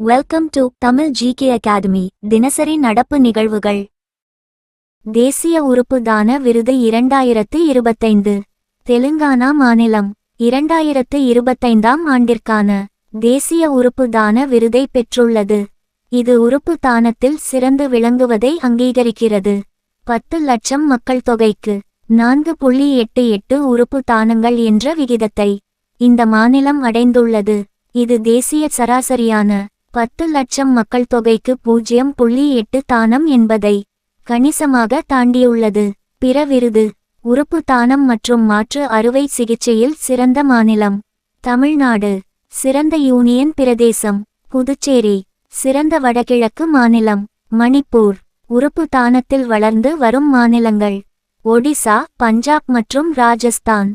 Welcome to Tamil GK academy தினசரி நடப்பு நிகழ்வுகள். தேசிய உறுப்பு தான விருது இரண்டாயிரத்து இருபத்தைந்து தெலுங்கானா மாநிலம் இரண்டாயிரத்து இருபத்தைந்தாம் ஆண்டிற்கான தேசிய உறுப்பு தான விருதை பெற்றுள்ளது. இது உறுப்பு தானத்தில் சிறந்து விளங்குவதை அங்கீகரிக்கிறது. பத்து லட்சம் மக்கள் தொகைக்கு நான்கு புள்ளி எட்டு எட்டு உறுப்பு தானங்கள் என்ற விகிதத்தை இந்த மாநிலம் அடைந்துள்ளது. இது தேசிய சராசரியான பத்து லட்சம் மக்கள் தொகைக்கு பூஜ்ஜியம் புள்ளி எட்டு தானம் என்பதை கணிசமாக தாண்டியுள்ளது. பிற விருது உறுப்பு தானம் மற்றும் மாற்று அறுவை சிகிச்சையில் சிறந்த மாநிலம். தமிழ்நாடு சிறந்த யூனியன் பிரதேசம். புதுச்சேரி சிறந்த வடகிழக்கு மாநிலம். மணிப்பூர் உறுப்பு தானத்தில் வளர்ந்து வரும் மாநிலங்கள். ஒடிசா பஞ்சாப் மற்றும் ராஜஸ்தான்.